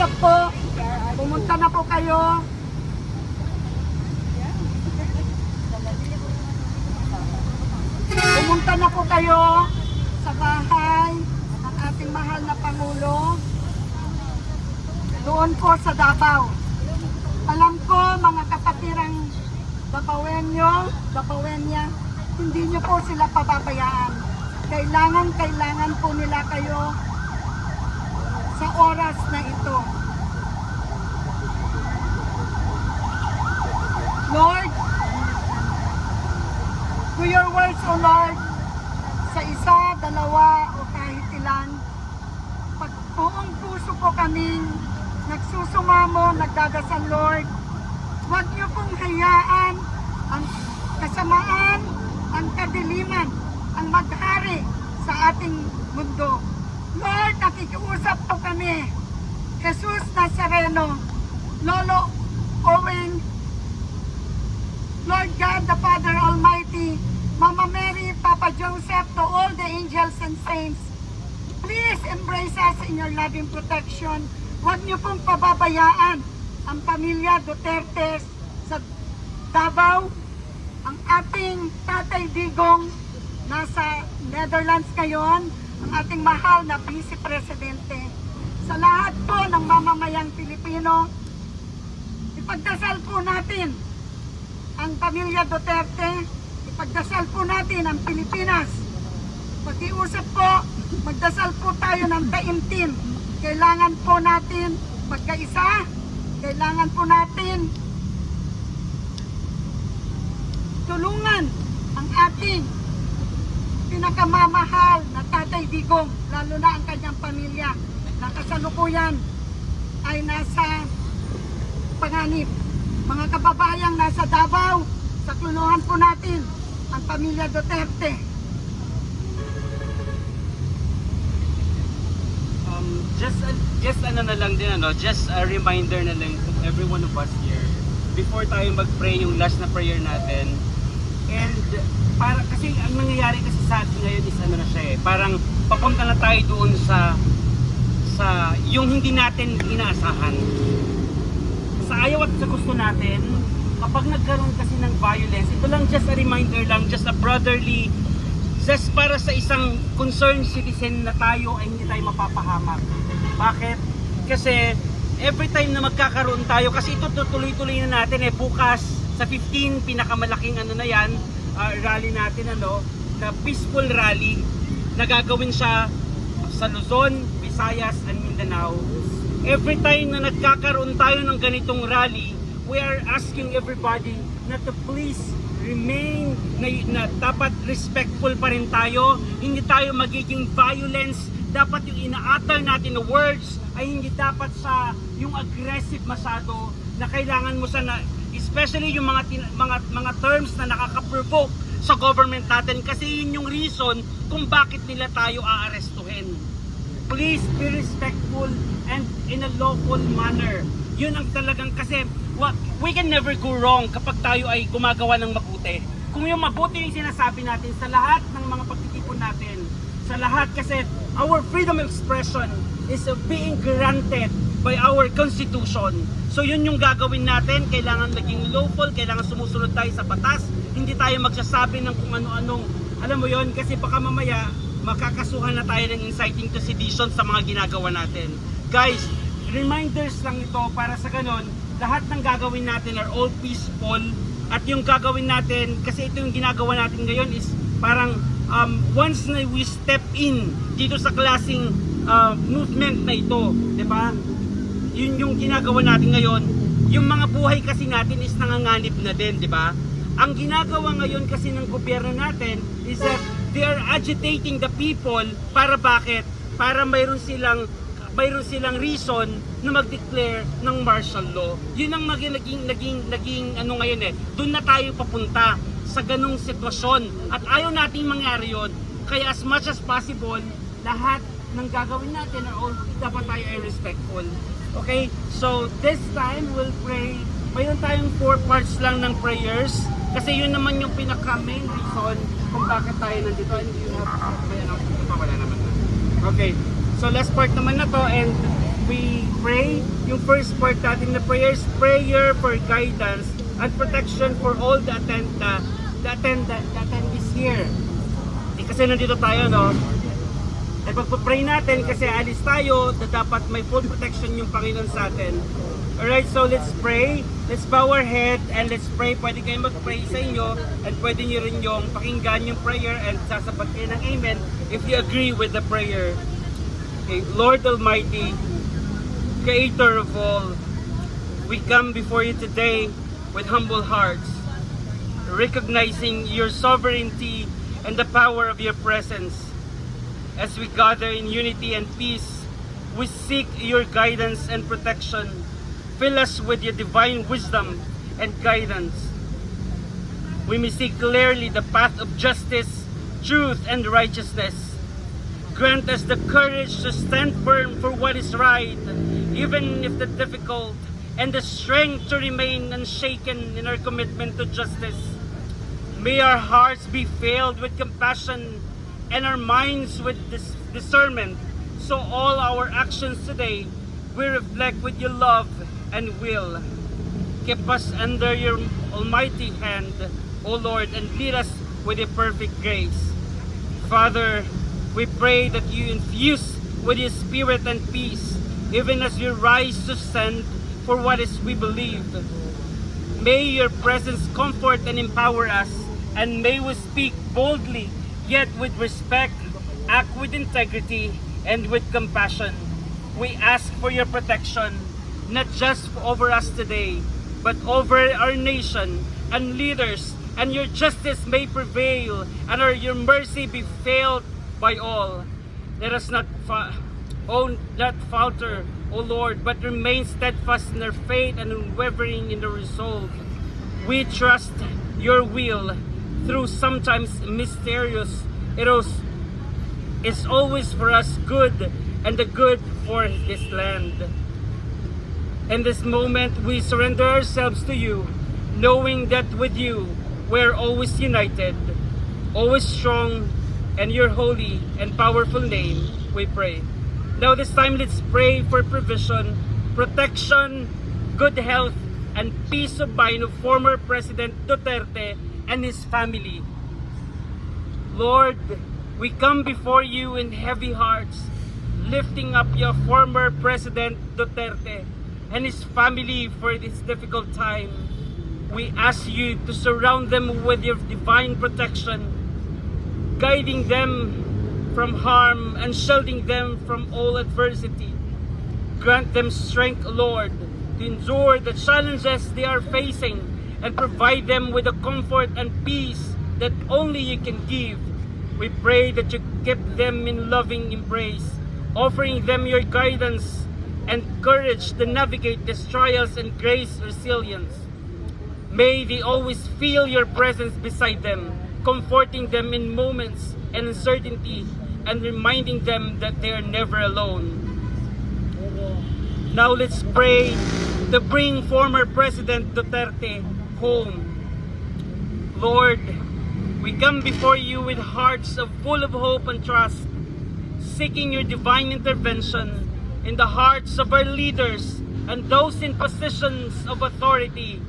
Nakikiusap po, pumunta na po kayo. Pumunta na po kayo sa bahay ng ating mahal na Pangulo. Doon po sa Davao. Alam ko mga kapatirang Dabawenyo, Dabawenya, hindi nyo po sila pababayaan. Kailangan, kailangan po nila kayo sa oras na ito. Lord, to your words, O Lord, sa isa, dalawa, o kahit ilan, pag buong puso po kaming nagsusumamo, nagdadasal, Lord, huwag niyo pong hayaan ang kasamaan, ang kadiliman, ang maghari sa ating mundo. Lord, nakikiusap po kami. Jesus Nazareno, Lolo Owen, Lord God, the Father Almighty, Mama Mary, Papa Joseph, to all the angels and saints, please embrace us in your loving protection. Huwag niyo pong pababayaan ang pamilya Duterte sa Davao, ang ating Tatay Digong nasa Netherlands ngayon, ang ating mahal na Vice Presidente. Sa lahat po ng mamamayang Pilipino, ipagdasal po natin ang pamilya Duterte, ipagdasal po natin ang Pilipinas. Pag-iusap po, magdasal po tayo ng taimtim. Kailangan po natin magkaisa, kailangan po natin tulungan ang ating pinakamamahal na Tatay Digong, lalo na ang kanyang pamilya na kasalukuyan ay nasa panganib. Mga kababayang nasa Davao, sakluluhan po natin ang pamilya Duterte. Um, just just ano na lang din ano, just a reminder na lang to every one of us here before tayo mag-pray yung last na prayer natin. And para kasi ang nangyayari kasi sa atin ngayon is ano na siya eh, parang papunta na tayo doon sa sa yung hindi natin inaasahan. Sa ayaw at sa gusto natin, kapag nagkaroon kasi ng violence, ito lang just a reminder lang, just a brotherly just para sa isang concerned citizen na tayo ay hindi tayo mapapahamak. Bakit? Kasi every time na magkakaroon tayo, kasi ito tutuloy-tuloy na natin eh, bukas sa 15, pinakamalaking ano na yan, ah, rally natin ano, na peaceful rally, na gagawin siya sa Luzon, Visayas, and Mindanao. Every time na nagkakaroon tayo ng ganitong rally, we are asking everybody na to please remain na, na dapat respectful pa rin tayo hindi tayo magiging violence dapat yung ina-utter natin na words ay hindi dapat sa yung aggressive masyado na kailangan mo sa na, especially yung mga mga mga terms na nakaka-provoke sa government natin kasi yun yung reason kung bakit nila tayo aarestuhin please be respectful and in a lawful manner. Yun ang talagang kasi we can never go wrong kapag tayo ay gumagawa ng mabuti. Kung yung mabuti yung sinasabi natin sa lahat ng mga pagtitipon natin, sa lahat kasi our freedom of expression is being granted by our constitution. So yun yung gagawin natin, kailangan maging lawful, kailangan sumusunod tayo sa batas, hindi tayo magsasabi ng kung ano-anong, alam mo yon kasi baka mamaya makakasuhan na tayo ng inciting to sedition sa mga ginagawa natin. Guys, reminders lang ito para sa ganon, lahat ng gagawin natin are all peaceful at yung gagawin natin, kasi ito yung ginagawa natin ngayon is parang um, once na we step in dito sa klaseng uh, movement na ito, di ba? Yun yung ginagawa natin ngayon. Yung mga buhay kasi natin is nanganganib na din, di ba? Ang ginagawa ngayon kasi ng gobyerno natin is that they are agitating the people para bakit? Para mayroon silang mayroon silang reason na mag-declare ng martial law. Yun ang maging naging naging naging ano ngayon eh. Doon na tayo papunta sa ganong sitwasyon at ayaw nating mangyari yun. Kaya as much as possible, lahat ng gagawin natin all dapat tayo ay respectful. Okay? So this time we'll pray. Mayroon tayong four parts lang ng prayers kasi yun naman yung pinaka main reason kung bakit tayo nandito and you have may ano, ito wala naman na. Okay. So last part naman na to and we pray yung first part natin na prayers, prayer for guidance and protection for all the attend the, the attend the, the attendees here. Eh, kasi nandito tayo, no? At pagpa-pray natin kasi alis tayo na dapat may full protection yung Panginoon sa atin. Alright, so let's pray. Let's bow our head and let's pray. Pwede kayo mag-pray sa inyo and pwede nyo rin yung pakinggan yung prayer and sasabat kayo ng amen if you agree with the prayer. Okay, Lord Almighty, Creator of all, we come before you today with humble hearts, recognizing your sovereignty and the power of your presence. As we gather in unity and peace, we seek your guidance and protection. Fill us with your divine wisdom and guidance. We may see clearly the path of justice, truth, and righteousness. Grant us the courage to stand firm for what is right, even if the difficult, and the strength to remain unshaken in our commitment to justice. May our hearts be filled with compassion and our minds with dis- discernment, so all our actions today will reflect with your love and will. Keep us under your almighty hand, O Lord, and lead us with your perfect grace. Father, we pray that you infuse with your spirit and peace, even as you rise to stand for what is we believe. May your presence comfort and empower us, and may we speak boldly, yet with respect, act with integrity, and with compassion. We ask for your protection, not just over us today, but over our nation and leaders, and your justice may prevail, and our, your mercy be felt by all. Let us not fa- oh, not falter, O Lord, but remain steadfast in our faith and unwavering in the resolve. We trust your will through sometimes mysterious. It is, is always for us good and the good for this land. In this moment, we surrender ourselves to you, knowing that with you, we're always united, always strong, and your holy and powerful name, we pray. Now, this time, let's pray for provision, protection, good health, and peace of mind of former President Duterte and his family. Lord, we come before you in heavy hearts, lifting up your former President Duterte and his family for this difficult time. We ask you to surround them with your divine protection, guiding them from harm and shielding them from all adversity. Grant them strength, Lord, to endure the challenges they are facing and provide them with the comfort and peace that only you can give. We pray that you keep them in loving embrace, offering them your guidance and courage to navigate these trials and grace resilience. May they always feel your presence beside them, comforting them in moments and uncertainty and reminding them that they are never alone. Now let's pray to bring former President Duterte home. Lord, we come before you with hearts of full of hope and trust, seeking your divine intervention in the hearts of our leaders and those in positions of authority.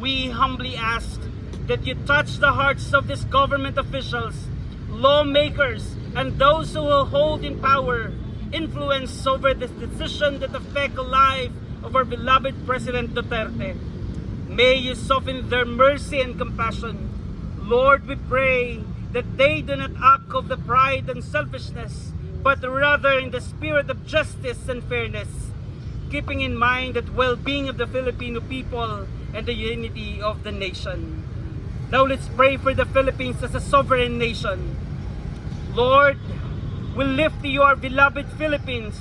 We humbly ask that you touch the hearts of these government officials, lawmakers, and those who will hold in power influence over this decision that affect the life of our beloved President Duterte. May you soften their mercy and compassion. Lord, we pray that they do not act of the pride and selfishness, but rather in the spirit of justice and fairness, keeping in mind the well-being of the Filipino people and the unity of the nation. Now let's pray for the Philippines as a sovereign nation. Lord, we lift you our beloved Philippines,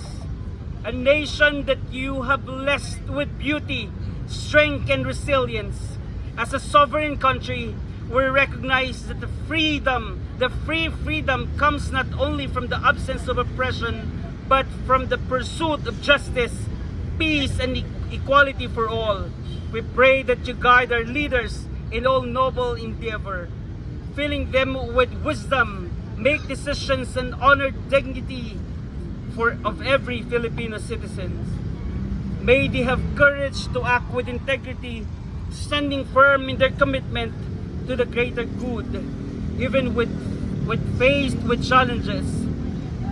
a nation that you have blessed with beauty, strength, and resilience. As a sovereign country, we recognize that the freedom, the free freedom comes not only from the absence of oppression, but from the pursuit of justice, peace, and e- equality for all. We pray that you guide our leaders in all noble endeavor, filling them with wisdom, make decisions, and honor dignity for of every Filipino citizen. May they have courage to act with integrity, standing firm in their commitment to the greater good, even with, with faced with challenges.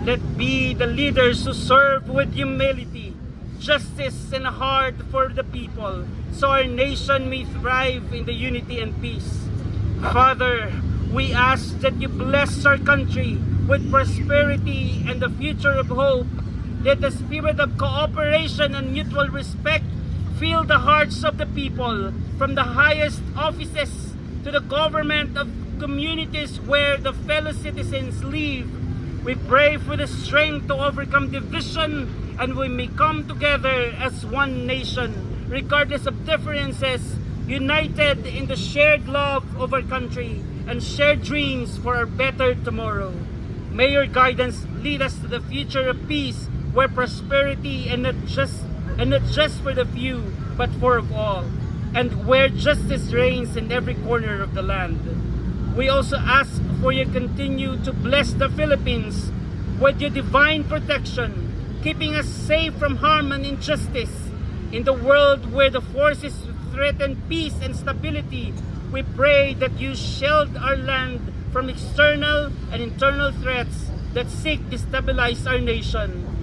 Let be the leaders who serve with humility, justice, and heart for the people, so our nation may thrive in the unity and peace. Father, we ask that you bless our country with prosperity and the future of hope. Let the spirit of cooperation and mutual respect fill the hearts of the people, from the highest offices to the government of communities where the fellow citizens live. We pray for the strength to overcome division and we may come together as one nation, regardless of differences, united in the shared love of our country and shared dreams for a better tomorrow. May your guidance lead us to the future of peace where prosperity and not just and not just for the few but for all and where justice reigns in every corner of the land. We also ask for you continue to bless the Philippines with your divine protection, keeping us safe from harm and injustice. In the world where the forces threaten peace and stability, we pray that you shield our land from external and internal threats that seek to destabilize our nation.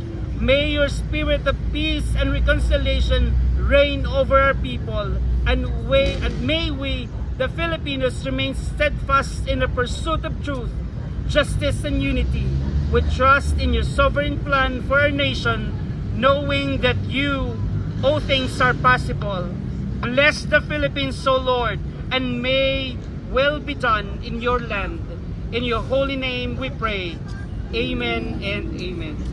May your spirit of peace and reconciliation reign over our people, and, and may we, the Filipinos, remain steadfast in the pursuit of truth, justice, and unity, with trust in your sovereign plan for our nation, knowing that you, all things are possible. Bless the Philippines, O Lord, and may well be done in your land. In your holy name we pray. Amen and amen.